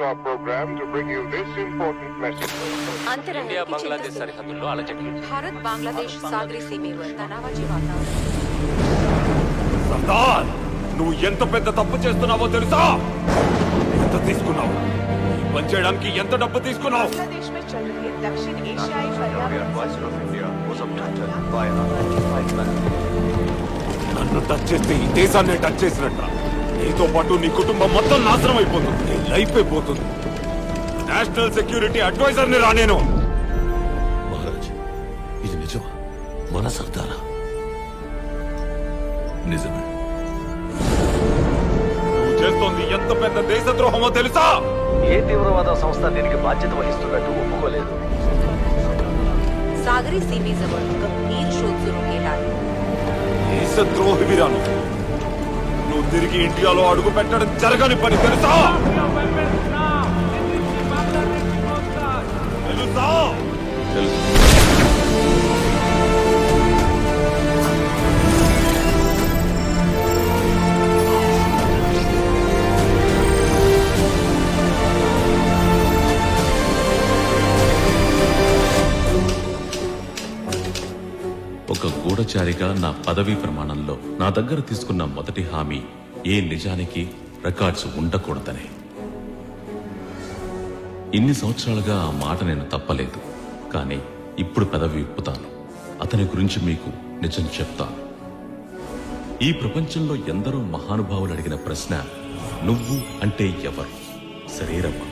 Laptop programme to bring you this important message India Bangladesh సరిహద్దుల్లో అలజడి. భారత్ బంగ్లాదేశ్ సాగరీ సీమలో తనావాజీ వాతావరణం. సర్దార్ నువ్వు ఎంత పెద్ద తప్పు చేస్తున్నావో తెలుసా? ఎంత తీసుకున్నావు? ఈ పని చేయడానికి ఎంత డబ్బు తీసుకున్నావు? నన్ను టచ్ చేస్తే ఈ దేశాన్ని టచ్ చేసినట్టు నీతో పాటు నీ కుటుంబం మొత్తం నాశనం అయిపోతుంది నీ లైఫ్ అయిపోతుంది నేషనల్ సెక్యూరిటీ అడ్వైజర్ ని రా నేను మహారాజ్ ఇది నిజమా మన సర్దారా నిజమే నువ్వు చేస్తోంది ఎంత పెద్ద దేశద్రోహమో తెలుసా ఏ తీవ్రవాద సంస్థ దీనికి బాధ్యత వహిస్తున్నట్టు ఒప్పుకోలేదు सागरी सीमेजवळ गंभीर शोध सुरू केला आहे దేశద్రోహివిరా నువ్వు నువ్వు తిరిగి ఇండియాలో అడుగు పెట్టడం జరగని పని తెలుసా? తెలుసా? గూఢచారిగా నా పదవీ ప్రమాణంలో నా దగ్గర తీసుకున్న మొదటి హామీ ఏ నిజానికి రికార్డ్స్ ఉండకూడదనే. ఇన్ని సంవత్సరాలుగా ఆ మాట నేను తప్పలేదు కానీ ఇప్పుడు పదవి విప్పుతాను. అతని గురించి మీకు నిజం చెప్తాను. ఈ ప్రపంచంలో ఎందరో మహానుభావులు అడిగిన ప్రశ్న నువ్వు అంటే ఎవరు? శరీరమా?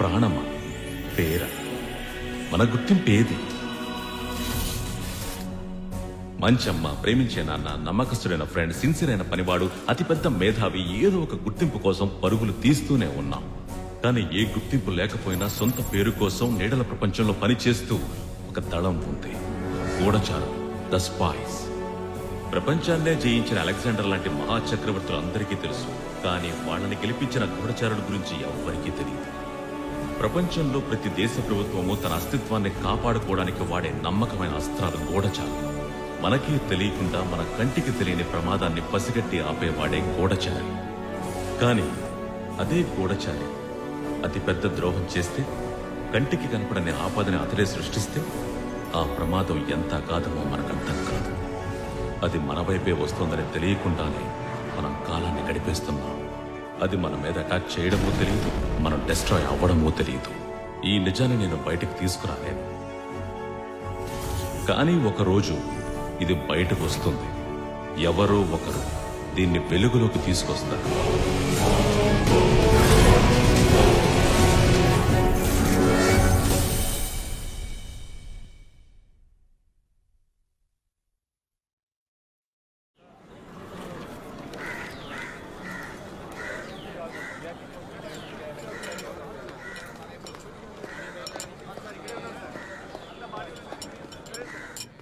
ప్రాణమా? పేర? మన గుర్తింపు ఏది? మంచమ్మ ప్రేమించే నాన్న నమ్మకస్తుడైన ఫ్రెండ్ సిన్సియర్ అయిన పనివాడు అతిపెద్ద మేధావి ఏదో ఒక గుర్తింపు కోసం పరుగులు తీస్తూనే ఉన్నాం. కానీ ఏ గుర్తింపు లేకపోయినా సొంత పేరు కోసం నీడల ప్రపంచంలో పనిచేస్తూ ఒక దళం ఉంది. గూఢచారం ద స్పాయిస్ ప్రపంచాన్నే జయించిన అలెగ్జాండర్ లాంటి మహాచక్రవర్తులు అందరికీ తెలుసు కానీ వాళ్ళని గెలిపించిన గూఢచారుడు గురించి ఎవరికీ తెలియదు ప్రపంచంలో ప్రతి దేశ ప్రభుత్వము తన అస్తిత్వాన్ని కాపాడుకోవడానికి వాడే నమ్మకమైన అస్త్రాలు గూఢచారులు మనకి తెలియకుండా మన కంటికి తెలియని ప్రమాదాన్ని పసిగట్టి ఆపేవాడే గూఢచారి. కానీ అదే గూఢచారి. అతి పెద్ద ద్రోహం చేస్తే కంటికి కనపడని ఆపదని అతడే సృష్టిస్తే ఆ ప్రమాదం ఎంత అగాధమో మనకర్థం కాదు. అది మన వైపే వస్తోందని తెలియకుండానే మనం కాలాన్ని గడిపేస్తున్నాం. అది మన మీద అటాక్ చేయడమో తెలియదు మనం డెస్ట్రాయ్ అవ్వడమో తెలియదు ఈ నిజాన్ని నేను బయటకు తీసుకురాలేను. కానీ ఒకరోజు ఇది బయటకు వస్తుంది. ఎవరో ఒకరు దీన్ని వెలుగులోకి తీసుకొస్తారు.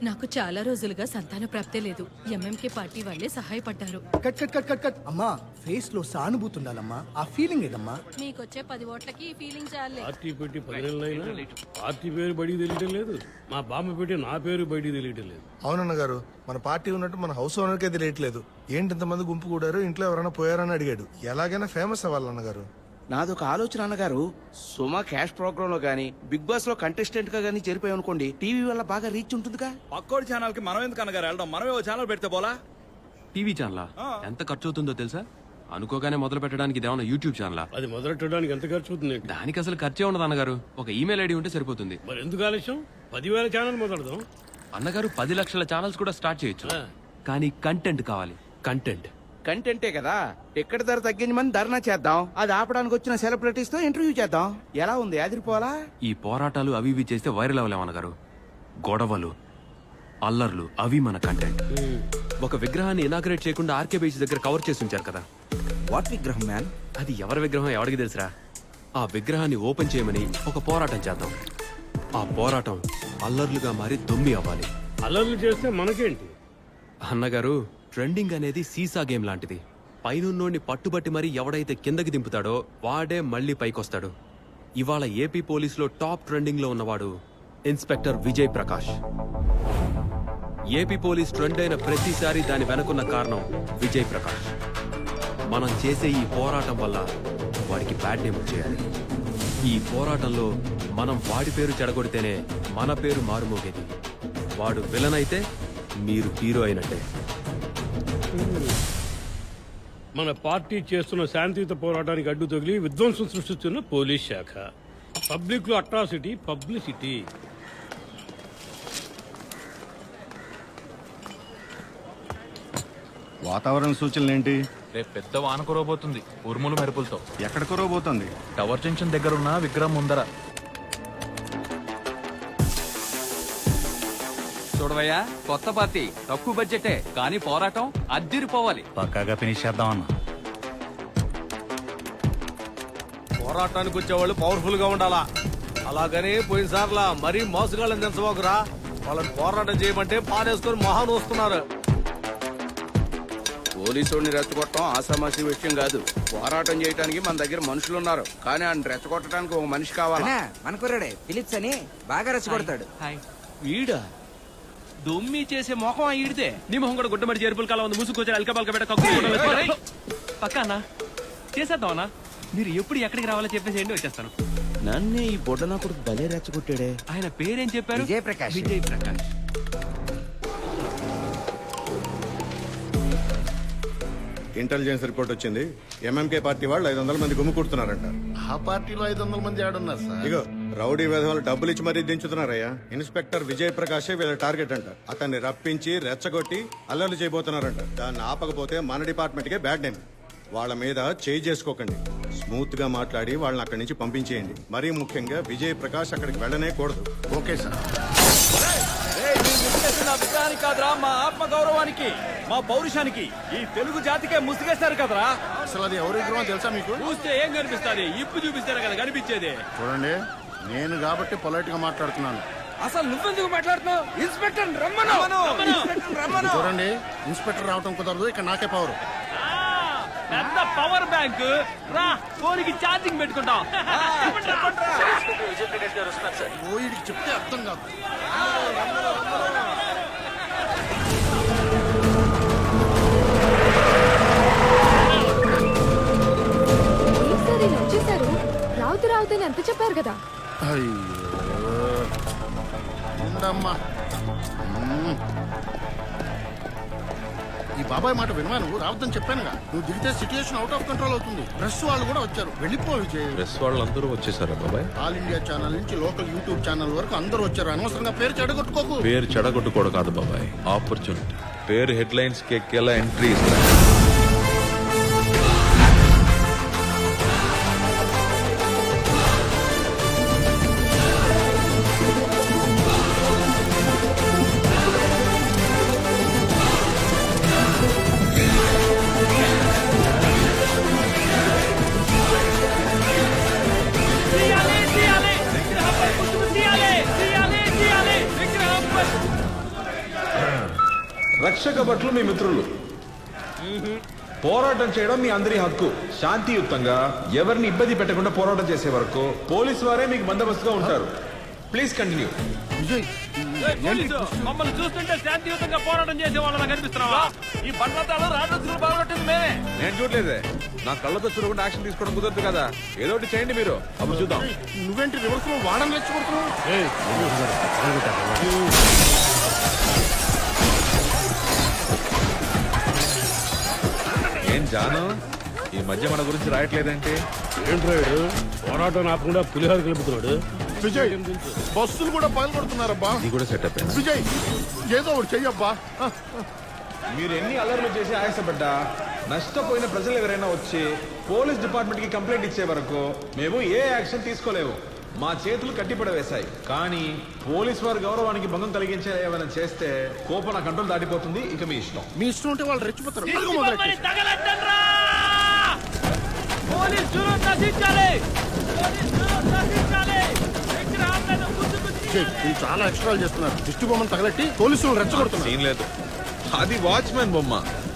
నాకు చాలా రోజులుగా సంతాన ప్రాప్తే లేదు. ఎంఎంకే పార్టీ వాళ్ళే సహాయపడ్డారు. Cut cut cut cut cut. అమ్మా ఫేస్లో సానుభూతి ఉండాలమ్మా ఆ ఫీలింగ్ ఏదమ్మా? మీకొచ్చే పది ఓట్లకి ఈ ఫీలింగ్ చాలే. పార్టీ పెట్టి పది నెలలైనా పార్టీ పేరు బయటికి తెలియటం లేదు. మా బామ్మ పెట్టి నా పేరు బయటికి తెలియటం లేదు. అవునన్న గారు మన పార్టీ ఉన్నట్టు మన హౌస్ ఓనర్కే తెలియట్లేదు. ఏంటి ఇంతమంది గుంపు కూడారు? ఇంట్లో ఎవరైనా పోయారని అడిగాడు. ఎలాగైనా ఫేమస్ అవ్వాలన్న గారు. నాదొక ఆలోచన అన్నగారు సుమా క్యాష్ ప్రోగ్రామ్లో గానీ బిగ్ బాస్లో కంటెస్టెంట్గా గానీ చేరిపోయాం అనుకోండి టీవీ వల్ల బాగా రీచ్ ఉంటుందిగా? పక్కోడి ఛానల్కి మనం ఎందుకు అనగారు వెళ్ళడం మనమే ఓ ఛానల్ పెడితే పోలా? టీవీ ఛానలా? ఎంత ఖర్చు అవుతుందో తెలుసా? అనుకోగానే మొదలు పెట్టడానికి ఇదేమన్నా యూట్యూబ్ ఛానలా? అది మొదలెట్టడానికి ఎంత ఖర్చు అవుతుంది దానికి అసలు ఖర్చే ఉండదు అన్నగారు ఒక ఈమెయిల్ ఐడి ఉంటే సరిపోతుంది. మరి ఎందుకు ఆలస్యం? పదివేల ఛానల్ మొదలదాం అన్నగారు పది లక్షల ఛానల్స్ కూడా స్టార్ట్ చేయొచ్చు. కానీ కంటెంట్ కావాలి. కంటెంట్. కంటెంటే కదా. టికెట్ ధర తగ్గించమని ధర్నా చేద్దాం. అది ఆపడానికి వచ్చిన సెలబ్రిటీస్తో ఇంటర్వ్యూ చేద్దాం. ఎలా ఉంది? అదిరిపోవాలా? ఈ పోరాటాలు అవి ఇవి చేస్తే వైరల్ అవ్వలేం అన్నగారు. గొడవలు అల్లర్లు అవి మన కంటెంట్. ఒక విగ్రహాన్ని ఇనాగ్రేట్ చేయకుండా ఆర్కే బీచ్ దగ్గర కవర్ చేసి ఉంచారు కదా. వాట్ విగ్రహం మ్యాన్? అది ఎవరి విగ్రహం ఎవరికి తెలుసురా? ఆ విగ్రహాన్ని ఓపెన్ చేయమని ఒక పోరాటం చేద్దాం. ఆ పోరాటం అల్లర్లుగా మారి దొమ్మి అవ్వాలి. అల్లర్లు చేస్తే మనకేంటి? అన్నగారు ట్రెండింగ్ అనేది సీసా గేమ్ లాంటిది. పైనున్నోడిని పట్టుబట్టి మరీ ఎవడైతే కిందకి దింపుతాడో వాడే మళ్ళీ పైకొస్తాడు. ఇవాళ ఏపీ పోలీసులో టాప్ ట్రెండింగ్లో ఉన్నవాడు inspector Vijay Prakash. AP police trend అయిన ప్రతిసారి దాని వెనుకున్న కారణం విజయ్ ప్రకాష్. మనం చేసే ఈ పోరాటం వల్ల వాడికి బ్యాడ్ నేమ్ వచ్చేయాలి. ఈ పోరాటంలో మనం వాడి పేరు చెడగొడితేనే మన పేరు మారుమోగేది. వాడు విలన్ అయితే మీరు హీరో అయినట్టే. మన పార్టీ చేస్తున్న శాంతియుత పోరాటానికి అడ్డు తగిలి విధ్వంసం సృష్టిస్తున్న పోలీస్ శాఖ. పబ్లిక్లో అట్రాసిటీ పబ్లిసిటీ. వాతావరణ సూచనలు ఏంటి రేపు పెద్ద వాన కురవబోతుంది ఉరుములు మెరుపులతో. ఎక్కడ కురవబోతోంది? టవర్ జంక్షన్ దగ్గర ఉన్న విగ్రహం ముందర. చూడవయ్యా కొత్త పార్టీ తక్కువ బడ్జెటే కానీ పోరాటం అద్దిరిపోవాలి. పక్కాగా ఫినిష్ చేద్దామన్నా పోరాటానికి వచ్చేవాళ్ళు పవర్ఫుల్గా ఉండాలా? అలాగని పోయినసార్లా మరీ మోసగాళ్ళని దించబోకురా వాళ్ళని పోరాటం చేయమంటే పానేసుకొని మొహాన్ వస్తున్నారు పోలీసుడిని రెచ్చగొట్టడం ఆసామాసి విషయం కాదు. పోరాటం చేయడానికి మన దగ్గర మనుషులు ఉన్నారు. కానీ ఆయన రెచ్చగొట్టడానికి ఒక మనిషి కావాలా? మనకురాడే ఫిలిప్స్ అని బాగా రెచ్చగొడతాడు. వీడా? దొమ్మి చేసే మొహం ఈడితే. నీ మొహం కూడా గుడ్డమడి చేరుపుల కాలం ఉంది. ముసుగు వచ్చి అల్కబల్క పెట్ట కక్కు పక్కన చేసేద్దామన్నా మీరు ఎప్పుడు ఎక్కడికి రావాలో చెప్పేసి వచ్చేస్తాను. నన్నే ఈ బొడ్డనా కొడుకు భలే రెచ్చగొట్టాడే. ఆయన పేరేం చెప్పారు? విజయ్ ప్రకాష్. విజయ్ ప్రకాష్. ఇంటెలిజెన్స్ రిపోర్ట్ వచ్చింది. ఎంఎంకే పార్టీ వాళ్ళు ఐదు వందల మంది గుమ్ము కుడుతున్నారంట. ఆ పార్టీలో ఐదు వందల మంది ఆడున్నారు సార్. ఇగో రౌడీ విధవాలు డబ్బులు ఇచ్చి మరీ దించుతున్నారయ్యా. ఇన్స్పెక్టర్ విజయ్ ప్రకాశే వీళ్ళ టార్గెట్ అంట అతన్ని రప్పించి రెచ్చగొట్టి అల్లర్లు చేయబోతున్నారంట. దాన్ని ఆపకపోతే మన డిపార్ట్మెంట్ కే బ్యాడ్ నేమ్. వాళ్ళ మీద చేయి చేసుకోకండి. స్మూత్గా మాట్లాడి వాళ్ళని అక్కడి నుంచి పంపించేయండి. మరీ ముఖ్యంగా విజయ్ ప్రకాష్ అక్కడికి వెళ్ళనే కూడదు. Okay sir. అభిప్రాయానికి కాదురా మా ఆత్మ గౌరవానికి మా పౌరుషానికి. ఈ తెలుగు జాతికే ముసిగేస్తారు కదరా. అసలు అది ఎవరి విగ్రహం తెలుసా మీకు? చూస్తే ఏం కనిపిస్తుంది? ఇప్పు చూపిస్తేనే కదా కనిపించేది. చూడండి నేను కాబట్టి పొలైట్గా మాట్లాడుతున్నాను. అసలు నువ్వెందుకు మాట్లాడుతున్నావు? ఇన్స్పెక్టర్ రమ్మను. ఇన్స్పెక్టర్ రమ్మను. చూడండి ఇన్స్పెక్టర్ రావటం కుదరదు ఇక్కడ నాకే పవర్. పెద్ద పవర్ బ్యాంక్. రా ఫోన్కి ఛార్జింగ్ పెట్టుకుంటాం. చెప్తే అర్థం కాదు. రావుతు రావుతని ఎంత చెప్పారు కదా. ఉండమ్మా మ్మ్. ఈ బాబాయ్ మాట వినవా నువ్వు? రావద్దని చెప్పానుగా. నువ్వు దిగితే సిచ్యుయేషన్ అవుట్ ఆఫ్ కంట్రోల్ అవుతుంది. ప్రెస్ వాళ్ళు కూడా వచ్చారు. వెళ్ళిపో విజయ్. ప్రెస్ వాళ్ళందరూ వచ్చేసారా బాబాయ్? ఆల్ ఇండియా ఛానల్ నుంచి లోకల్ యూట్యూబ్ ఛానల్ వరకు అందరూ వచ్చారు. అనవసరంగా పేరు చెడగొట్టుకోకు. పేరు చెడగొట్టుకోవడం కాదు బాబాయ్. ఆపర్చునిటీ పేరు హెడ్లైన్స్కి ఎక్కేలా ఎంట్రీ ఇస్తా భట్లు మీ మిత్రులు పోరాటం చేయడం మీ అందరి హక్కు శాంతియుతంగా ఎవరిని ఇబ్బంది పెట్టకుండా పోరాటం చేసే వరకు పోలీసు వారే మీకు బందోబస్తుగా ఉంటారు ప్లీజ్ కంటిన్యూ విజయ్ మమ్మల్ని చూస్తుంటే శాంతియుతంగా పోరాటం చేసే వాళ్ళని కనిపిస్తున్నావా ఈ బండతాలు రాజస్సులు బాగొట్టింది మేమే నేను చూడలేదే నా కళ్ళతో చూడకుండా యాక్షన్ తీసుకోవడం కుదరదు కదా ఏదో ఒకటి చేయండి మీరు అప్పుడు చూద్దాం నువ్వేంటి రివర్స్లో వాడని రెచ్చగొడుతున్నావు ఏం జాను? ఈ మధ్య మన గురించి రాయట్లేదంటే? ఏంట్రాడు పోరాటం ఆపకుండా పులిహోర కలుపుతున్నాడు. విజయ్ బస్సులు కూడా పగలగొడుతున్నారబ్బా ఇది కూడా సెటప్ విజయ్ ఏదో ఒకటి చెయ్యబ్బా. మీరు ఎన్ని అల్లర్లు చేసి ఆయాసపడ్డా? నష్టపోయిన ప్రజలు ఎవరైనా వచ్చి పోలీస్ డిపార్ట్మెంట్కి కంప్లైంట్ ఇచ్చే వరకు మేము ఏ యాక్షన్ తీసుకోలేము మా చేతులు కట్టిపడవేశాయి. కానీ పోలీస్ వారి గౌరవానికి భంగం కలిగించే ఏమైనా చేస్తే కోపం నా కంట్రోల్ దాటిపోతుంది ఇక మీ ఇష్టం. మీ ఇష్టం ఉంటే వాళ్ళు రెచ్చిపోతారు. చాలా ఎక్స్ట్రాలు చేస్తున్నారు. దిష్టి బొమ్మను తగలెట్టి పోలీసులు రెచ్చగొడుతున్నారు. సీన్ లేదు. అది వాచ్మెన్ బొమ్మ.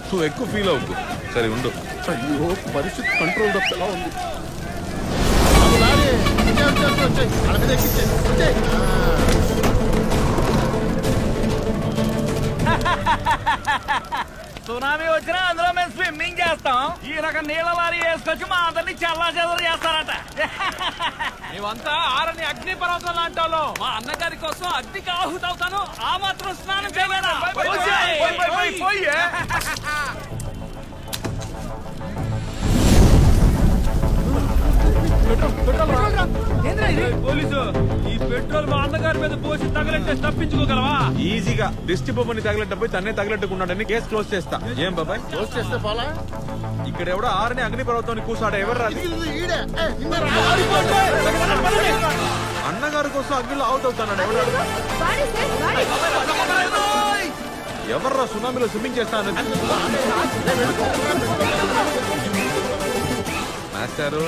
నువ్వు ఎక్కువ ఫీల్ అవ్వకు. సరే ఉండు. అయ్యో పరిస్థితి కంట్రోల్ తప్ప ఎలా ఉంది? సునామీ వచ్చినా అందులో మేము స్విమ్మింగ్ చేస్తాం ఈ రకం నీళ్ళ వారి వేసుకొచ్చి మా అందరినీ చల్లా చెదరు చేస్తారట మేమంతా ఆరని అగ్ని పర్వతం లాంటి వాళ్ళం. మా అన్నగారి కోసం అగ్నికి ఆహుతవుతాను ఆ మాత్రం స్నానం చేయలేదా పోలీసు ఈ పెట్రోల్ మా అన్నగారి మీద పోసి తగలంటే తప్పించుకోగలవా? ఈజీగా దిష్టి బొమ్మని తగిలేటప్పుడు తన్నే తగిలెట్టుకున్నాడని కేసు క్లోజ్ చేస్తా. ఏం బాబాయ్? క్లోజ్ చేస్తే పోలా? ఇక్కడ ఎవడో ఆరని అగ్ని పర్వతాన్ని కూసాడా? ఎవరు అన్నగారి కోసం అగ్నిలో అవుట్ అవుతాడు ఎవరు ఎవర్రా సునామీలో స్విమ్మింగ్ చేస్తాను మాస్టారు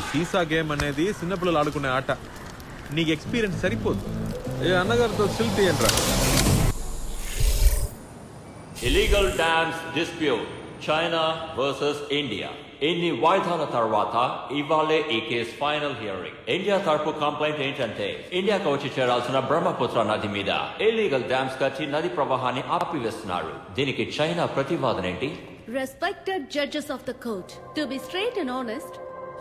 ఈ సీసా గేమ్ అనేది చిన్నపిల్లలు ఆడుకునే ఆట. నీకు ఎక్స్పీరియన్స్ సరిపోదు. ఏ అన్నగారితో సిల్ తీయండి illegal dams dispute China versus India ఎన్ని వాయిదాల తర్వాత ఇవాళే ఈ కేస్ ఫైనల్ హియరింగ్ ఇండియా తరపు కంప్లైంట్ ఏంటంటే ఇండియాకు వచ్చి చేరాల్సిన బ్రహ్మపుత్ర నది మీద ఇల్లీగల్ డ్యామ్స్ కట్టి నది ప్రవాహాన్ని ఆపివేస్తున్నారు. దీనికి చైనా ప్రతివాదన ఏంటి Respected judges of the court, to be straight and honest,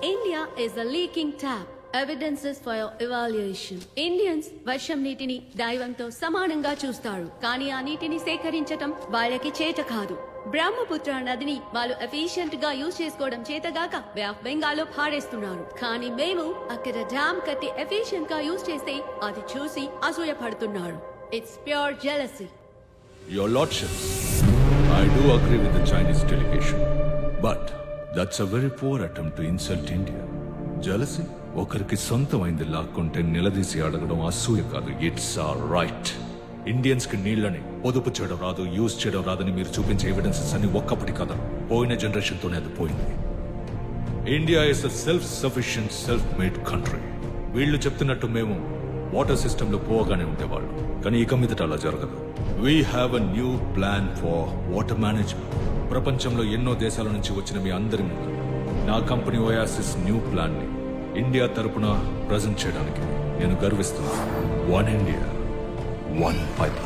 India is a leaking tap evidences for your Indians వర్షం నీటిని దైవంతో సమానంగా చూస్తారు కానీ ఆ నీటిని సేకరించటం వాళ్ళకి చేత కాదు బ్రహ్మపుత్ర నదిని వాళ్ళు ఎఫిషియెంట్గా యూజ్ చేసుకోవడం చేతగాక వే ఆఫ్ బెంగాల్లో పాడేస్తున్నారు కానీ మేము అక్కడ డ్యామ్ కట్టి ఎఫిషియెంట్గా యూజ్ చేస్తే అది చూసి అసూయపడుతున్నారు it's pure jealousy Your Lordships, I do agree with the Chinese delegation. But that's a very poor attempt to insult India jealousy ఒకరికి సొంతమైంది లాక్కుంటే నిలదీసి అడగడం అసూయ కాదు. ఇట్స్ ఆ రైట్ ఇండియన్స్కి నీళ్ళని పొదుపు చేయడం రాదు యూజ్ చేయడం రాదని మీరు చూపించే ఎవిడెన్సెస్ అన్ని ఒక్కప్పటి కదా. పోయిన జనరేషన్ తోనే అది పోయింది. India is a self sufficient self made country వీళ్ళు చెప్తున్నట్టు మేము వాటర్ సిస్టమ్లో పోగానే ఉండేవాళ్ళు. కానీ ఇక మీదట అలా జరగదు. We have a new plan for water management ప్రపంచంలో ఎన్నో దేశాల నుంచి వచ్చిన మీ అందరి ముందు నా కంపెనీ ఓయాసిస్ న్యూ ప్లాన్ని ఇండియా తరపున ప్రజెంట్ చేయడానికి నేను గర్విస్తున్నాను వన్ ఇండియా వన్ పైప్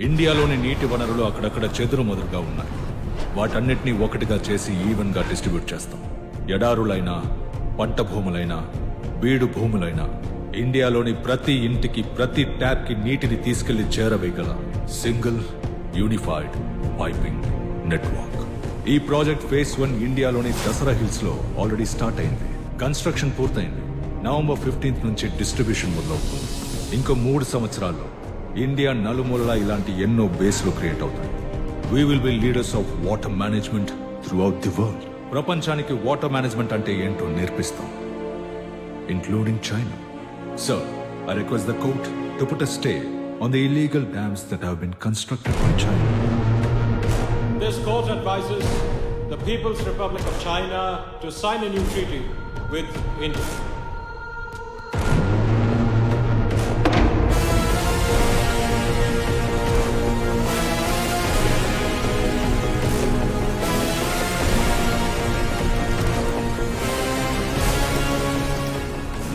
ఇండియాలోని నీటి వనరులు అక్కడక్కడ చెదురు మొదలుగా ఉన్నాయి. వాటన్నిటినీ ఒకటిగా చేసి ఈవెన్గా డిస్ట్రిబ్యూట్ చేస్తాం. ఎడారులైనా పంట భూములైనా బీడు భూములైనా ఇండియాలోని ప్రతి ఇంటికి ప్రతి ట్యాప్కి నీటిని తీసుకెళ్ళి చేరవేయగల సింగిల్ యూనిఫైడ్ పైపింగ్ నెట్వర్క్ ఈ ప్రాజెక్ట్ ఫేస్ వన్ ఇండియాలోని దసరా హిల్స్లో ఆల్రెడీ స్టార్ట్ అయింది. కన్స్ట్రక్షన్ పూర్తయింది. నవంబర్ ఫిఫ్టీన్త్ నుంచి డిస్ట్రిబ్యూషన్ మొదలవుతుంది. ఇంకో మూడు సంవత్సరాల్లో ఇండియా నలుమూలలా ఇలాంటి ఎన్నో బేస్లు క్రియేట్ అవుతాయి. We will be leaders of water management throughout the world ప్రపంచానికి వాటర్ మేనేజ్మెంట్ అంటే ఏంటో నేర్పిస్తాం. Including China sir I request the court to put a stay On the illegal dams that have been constructed by China This court advises the People's Republic of China to sign a new treaty with India.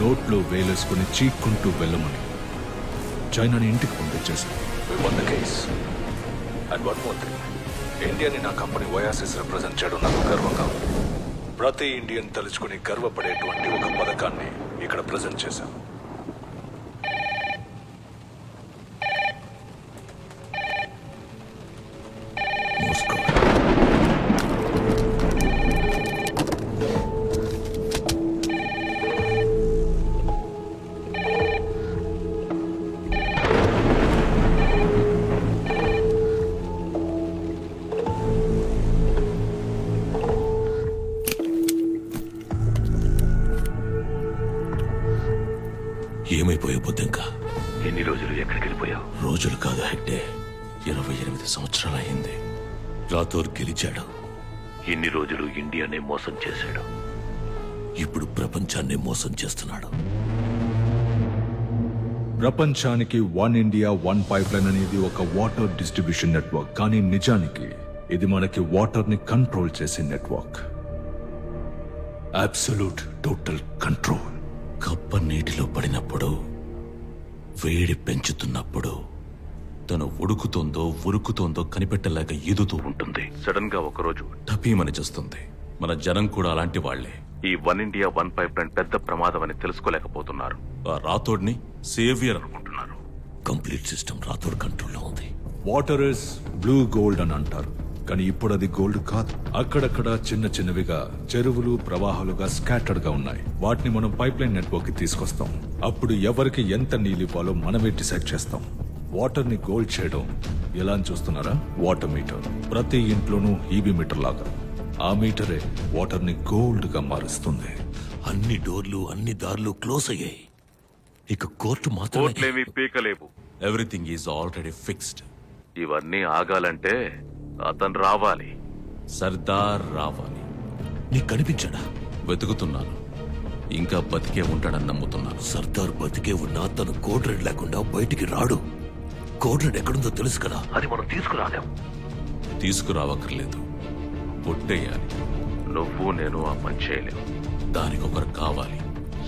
నోట్లో వేలేసుకుని చీక్కుంటూ వెళ్ళమని చైనాని ఇంటికి పంపించేశాను one the and one more thing ఇండియాని నా company వయాసిస్ represent చేయడం నాకు గర్వంగా ఉంది. ప్రతి ఇండియన్ తలుచుకుని గర్వపడేటువంటి ఒక పథకాన్ని ఇక్కడ ప్రజెంట్ చేశాను ఇన్ని రోజులు ఇండియానే మోసం చేశాడు. ఇప్పుడు ప్రపంచాన్ని మోసం చేస్తున్నాడు. ప్రపంచానికి one India one pipeline అనేది ఒక వాటర్ డిస్ట్రిబ్యూషన్ నెట్వర్క్. కానీ నిజానికి ఇది మనకి వాటర్ని కంట్రోల్ చేసే నెట్వర్క్. Absolute total control. కప్ప నీటిలో పడినప్పుడు వేడి పెంచుతున్నప్పుడు తను ఉడుకుతోందో ఉరుకుతోందో కనిపెట్టలేక ఈదుతూ ఉంటుంది. సడన్గా ఒకరోజు టపీమని చేస్తుంది. మన జనం కూడా అలాంటి వాళ్ళే ఈ one India one pipeline పెద్ద ప్రమాదం అని తెలుసుకోలేకపోతున్నారు. ఆ రాతోడ్ని సేవియర్ అనుకుంటున్నారు. కంప్లీట్ సిస్టమ్ రాతోడ్ కంట్రోల్లో ఉంది. వాటర్ ఇస్ బ్లూ గోల్డ్ అని అంటారు. కానీ ఇప్పుడు అది గోల్డ్ కాదు. అక్కడక్కడ చిన్న చిన్నవిగా చెరువులు ప్రవాహాలుగా స్కాటర్డ్గా ఉన్నాయి. వాటిని మనం పైప్ లైన్ నెట్వర్క్కి తీసుకొస్తాం. అప్పుడు ఎవరికి ఎంత నీళ్ళు ఇవ్వాలో మనమే డిసైడ్ చేస్తాం. వాటర్ని గోల్డ్ చేయడం ఎలా అని చూస్తున్నారా? Water meter. ప్రతి ఇంట్లోనూ ఈబీ మీటర్ లాగా. ఆ మీటరే వాటర్ని గోల్డ్గా మారుస్తుంది. అన్ని డోర్లు అన్ని దారులు క్లోజ్ అయ్యాయి. ఇక కోర్టు మాత్రమే పీకలేవు. ఎవ్రీథింగ్ ఈజ్ ఆల్రెడీ ఫిక్స్డ్ ఇవన్నీ ఆగాలంటే అతను రావాలి. సర్దార్ రావాలి. నీకు కనిపించాడా? వెతుకుతున్నాను. ఇంకా బతికే ఉంటాడని నమ్ముతున్నాను. సర్దార్ బతికే ఉన్నా తను కోడ్ రెడ్ లేకుండా బయటికి రాడు. కోడ్ రెడ్ ఎక్కడుందో తెలుసు కదా. అది మనం తీసుకురాలేం. తీసుకురావక్కర్లేదు. కొట్టేయాలి నువ్వు నేను ఆ పని చేయలేవు దానికి ఒకరు కావాలి.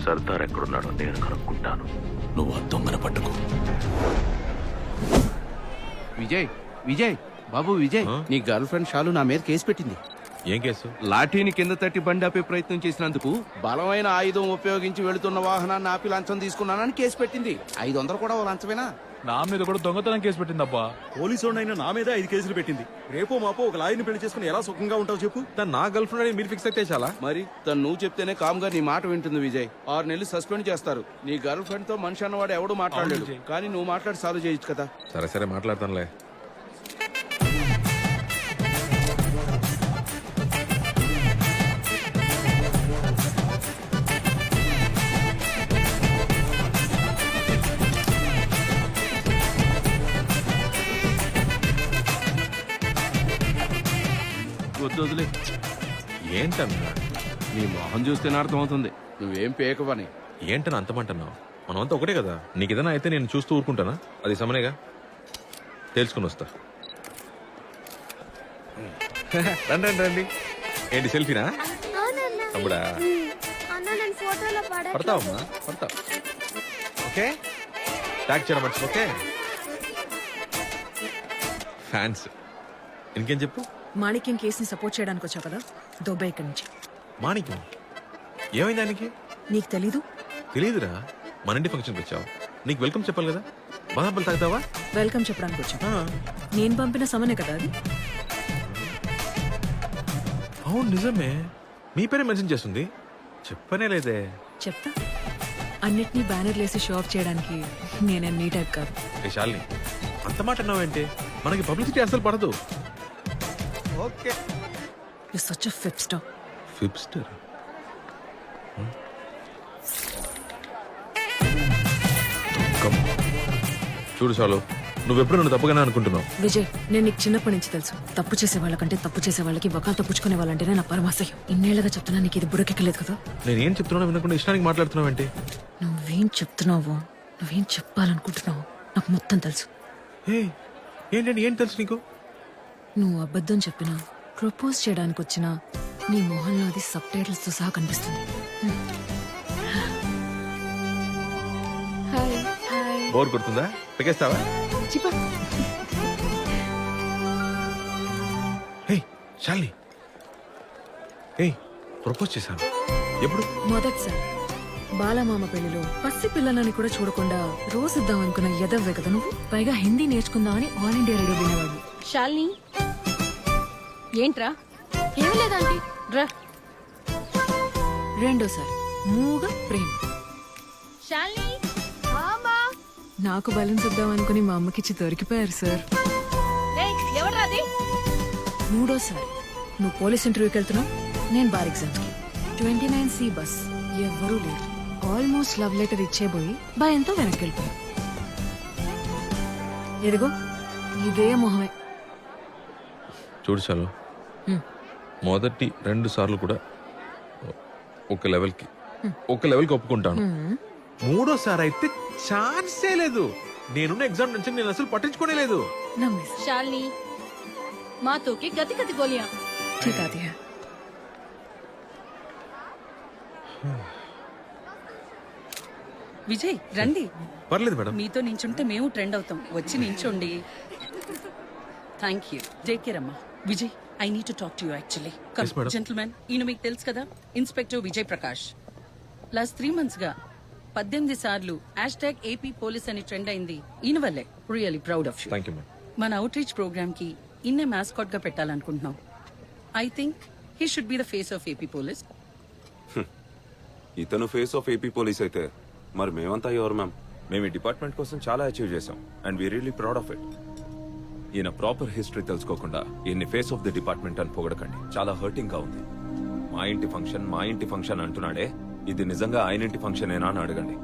సర్దార్ ఎక్కడున్నాడో నేను కనుక్కుంటాను. నువ్వు ఆ దొంగన పట్టుకో. విజయ్ విజయ్ బాబు విజయ్ నీ గర్ల్ ఫ్రెండ్ షాలు నా మీద కేసు పెట్టింది. ఏం కేసు? లాఠీని కింద తట్టి బండి ఆపే ప్రయత్నం చేసినందుకు బలమైన ఆయుధం ఉపయోగించి వెళుతున్న వాహనాన్ని ఆపి లంచం తీసుకున్నానని కేసు పెట్టింది. ఐదు వందలు కూడా ఓ లంచమేనా? నా మీద కూడా దొంగతనం కేసు పెట్టిందబ్బా. పోలీసు అయినా నా మీద ఐదు కేసులు పెట్టింది. రేపో మాపో ఒక లాయర్ని పెళ్ళి చేసుకుని ఎలా సుఖంగా ఉంటావు చెప్పు. తను నా గర్ల్ ఫ్రెండ్ అని మీరు ఫిక్స్ అయితే చాలా. మరి తను నువ్వు చెప్తేనే కామ్గా నీ మాట వింటుంది విజయ్. ఆరు నెలలు సస్పెండ్ చేస్తారు. నీ గర్ల్ ఫ్రెండ్తో మనిషి అన్నవాడు ఎవడు మాట్లాడలేడు. కానీ నువ్వు మాట్లాడి సాల్వ్ చేయొచ్చు కదా. సరే సరే మాట్లాడతానులే. వదిలే. ఏంటన్నా? నీ మొహం చూస్తేనే అర్థమవుతుంది. నువ్వేం పేకవని ఏంటని అంతమంటున్నావు మనమంతా ఒకటే కదా. నీకు ఏదైనా అయితే నేను చూస్తూ ఊరుకుంటానా? అది సమనేగా? తెలుసుకుని వస్తా. రండి రండి రండి. ఏంటి సెల్ఫీనా? తమ్ముడా పడతావమ్మా? పడతావు. ఓకే? ట్యాగ్ చేయడం మర్చి ఓకే? ఫ్యాన్స్ ఇంకేం చెప్పు? మాణిక్యం కేసుని సపోర్ట్ చేయడానికి వచ్చావు కదా? దుబాయ్ ఇక్కడి నుంచి. మాణిక్యం? ఏమైంది దానికి నీకు తెలీదు? తెలియదురా మన ఇంటి ఫంక్షన్కి వచ్చావు. నీకు వెల్కమ్ చెప్పాలి కదా? బాదాపల్లి తాగుతావా? వెల్కమ్ చెప్పడానికి వచ్చావు. ఆ, నేను పంపిన సమనే కదా అది? అవును నిజమే. మీ పేరే మెన్షన్ చేస్తుంది. చెప్పనే లేదే. చెప్తా. అన్నిటినీ బ్యానర్లు వేసి షో ఆఫ్ చేయడానికి నేనే నీ టైప్ కాదు. శాలిని అంత మాట అన్నావేంటి? మనకి పబ్లిసిటీ అసలు పడదు. ఓకే యు సచ్ ఫిప్ స్టాప్ ఫిప్స్టర్ చూడు చాలు నువ్వెప్పుడు నన్ను తప్పుగానే అనుకుంటున్నావు. విజయ్ నేను నీకు చిన్నప్పటి నుంచి తెలుసు. తప్పు చేసే వాళ్ళకంటే తప్పు చేసే వాళ్ళకి వకాలు తప్పుచుకునే వాళ్ళంటేనే నా పరమాశయం. ఇన్నేళ్ళుగా చెప్తున్నా నీకు ఇది బుడకెక్కలేదు కదా? నేను ఏం చెప్తున్నా వినకుండా ఇష్టానికి మాట్లాడుతున్నావేంటి నువ్వేం చెప్తున్నావో నువ్వేం చెప్పాలనుకుంటున్నావో నాకు మొత్తం తెలుసు. ఏ ఏంటండి ఏం తెలుసు నీకు? నువ్వు అబద్ధం చెప్పినా ప్రపోజ్ చేయడానికి వచ్చినా నీ మొహంలో అది సబ్ టైటిల్స్తో సహా కనిపిస్తుంది. హాయ్ హాయ్ బోర్ కొడుతుందా? పెకేస్తావా? హే శాలిని. హే ప్రపోజ్ చేశాను. ఎప్పుడు? మొదటిసారి బాలమామ పెళ్ళిలో పసి పిల్లలని కూడా చూడకుండా రోజు ఇద్దాం అనుకున్న ఎదవ్వే కదా నువ్వు? పైగా హిందీ నేర్చుకుందామని ఆల్ ఇండియా రేడియో వినేవాడు శాలిని ఏంట్రా? ఏం లేదండి రా. రెండోసారి. మూగ ప్రేమ. శాలిని నాకు బలూన్స్ ఇద్దాం అనుకుని మా అమ్మకిచ్చి దొరికిపోయారు సార్. ఎవడ్రా అది? మూడోసారి. నువ్వు పోలీస్ ఇంటర్వ్యూకి వెళ్తున్నావు? నేను బార్ ఎగ్జామ్స్కి ట్వంటీ నైన్ సి బస్. ఎవ్వరూ లేరు. ఆల్మోస్ట్ లవ్ లెటర్ ఇచ్చేబోయి భయంతో వెనక్కి వెళ్ళిపోయా. ఎదిగో ఇదే మొహమే. చూడు చాలు. మొదటి రెండు సార్లు కూడా ఒక లెవెల్కి ఒక లెవెల్కి ఒప్పుకుంటాను మూడోసారి అయితే ఛాన్సే లేదు నేనున్న ఎగ్జామ్ నుంచి నేను అసలు పట్టించుకోనే లేదు నమ్మేసి शालिनी माँ तो के गति गति गोलियां ठीक आती है విజయ్ రండి పర్లేదు మేడం మీతో నించుంటే మేము ట్రెండ్ అవుతాం వచ్చి నించోండి థ్యాంక్ యూ టేక్ కేర్ అమ్మా Vijay I need to talk to you actually Yes, madam. Gentlemen ఈయన మీకు తెలుసు కదా? Inspector Vijay Prakash last three మంత్స్గా పద్దెనిమిది సార్లు హ్యాష్ ట్యాగ్ ఏపీ పోలీస్ అని ట్రెండ్ అయింది. ఈయన వల్లే. Really proud of you thank you madam మన అవుట్ రీచ్ ప్రోగ్రామ్కి ఇన్నే మాస్కాట్గా పెట్టాలనుకుంటున్నాం. I think he should be the face of AP police ఇతను ఫేస్ ఆఫ్ ఏపీ పోలీస్ అయితే మరి మేమంతా ఎవరు మ్యామ్ మేము ఈ డిపార్ట్మెంట్ కోసం చాలా అచీవ్ చేసాం and we really proud of it ఈయన ప్రాపర్ హిస్టరీ తెలుసుకోకుండా ఈయన్ని ఫేస్ ఆఫ్ ది డిపార్ట్మెంట్ అని పొగడకండి. చాలా హర్టింగ్గా ఉంది. మా ఇంటి ఫంక్షన్ మా ఇంటి ఫంక్షన్ అంటున్నాడే ఇది నిజంగా ఆయన ఇంటి ఫంక్షన్ ఏనా అని అడగండి.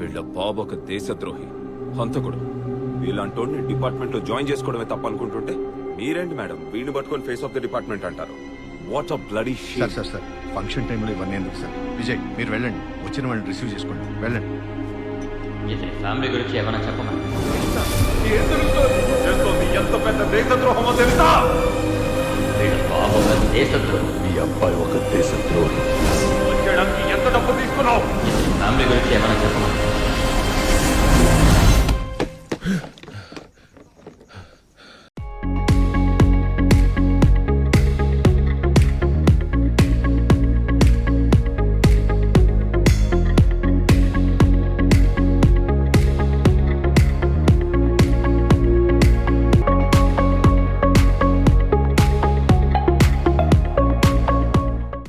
వీళ్ళ బాబు ఒక దేశద్రోహి హంతకుడు. వీళ్ళంటోడిని డిపార్ట్మెంట్లో జాయిన్ చేసుకోవడమే తప్ప అనుకుంటుంటే మీరేంటి మేడం వీడిని పట్టుకొని ఫేస్ ఆఫ్ ది డిపార్ట్మెంట్ అంటారు. What of bloody sir sir sir function టైంలో ఇవన్నీ ఎందుకు సార్? విజయ్ మీరు వెళ్ళండి. వచ్చిన వాళ్ళని రిసీవ్ చేసుకోండి. వెళ్ళండి. ఫ్యామిలీ గురించి ఏమైనా చెప్పమని ఎంత పెద్ద దేశద్రోహమో తెలుసా? దేశద్రోహం. మీ అబ్బాయి ఒక దేశద్రోహి. చేయడానికి ఎంత డబ్బు తీసుకున్నావు? ఫ్యామిలీ గురించి ఏమైనా చెప్పమా?